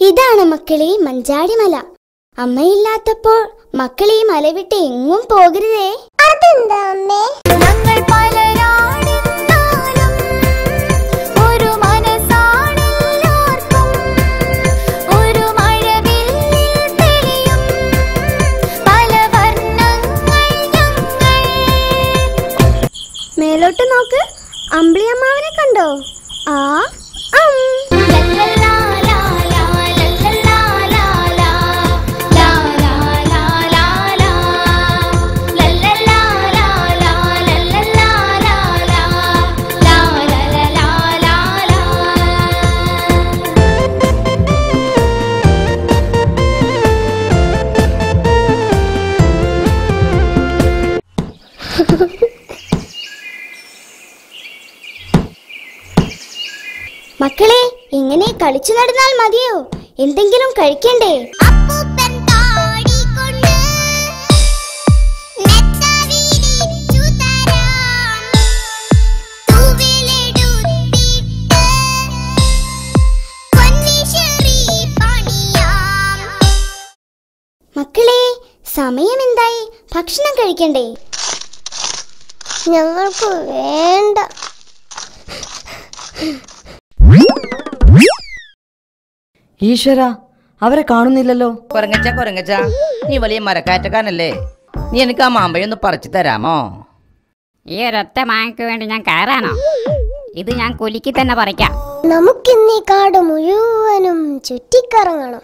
ഇതാണ് മക്കളെ മഞ്ചാടിമല. അമ്മയില്ലാത്തപ്പോൾ മക്കളെ ഈ മല വിട്ട് എങ്ങും പോകരുതേ. അതെന്താ അമ്മേ? ഞങ്ങൾ. മേലോട്ട് നോക്ക്. അമ്പിളിയമ്മാവനെ കണ്ടോ? ആ മക്കളെ ഇങ്ങനെ കളിച്ചു നടന്നാൽ മതിയോ? എന്തെങ്കിലും കഴിക്കണ്ടേ? മക്കളെ സമയം എന്തായി ഭക്ഷണം കഴിക്കണ്ടേ? ഞങ്ങൾക്ക് വേണ്ട. ഈശ്വര അവരെ കാണുന്നില്ലല്ലോ. കൊരങ്ങച്ച കൊരങ്ങച്ച. നീ വലിയ മരക്കാറ്റക്കാരനല്ലേ. നീ എനിക്ക് ആ മാമ്പഴൊന്ന് പറിച്ചു തരാമോ? ഈ ഒരൊറ്റ മാങ്ങക്ക് വേണ്ടി ഞാൻ കയറാനോ? ഇത് ഞാൻ കുലുക്കി തന്നെ പറിക്കാം. നമുക്കിന്ന് ഈ കാട് മുഴുവനും ചുറ്റിക്കറങ്ങണം.